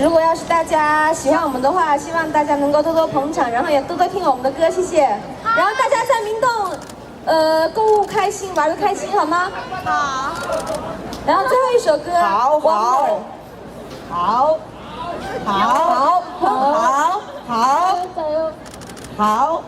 如果要是大家喜欢我们的话希望大家能够多多捧场然后也多多听我们的歌谢谢。然后大家在明洞呃购物开心玩的开心好吗？好。然后最后一首歌好。好。好。好。好。好。好。好。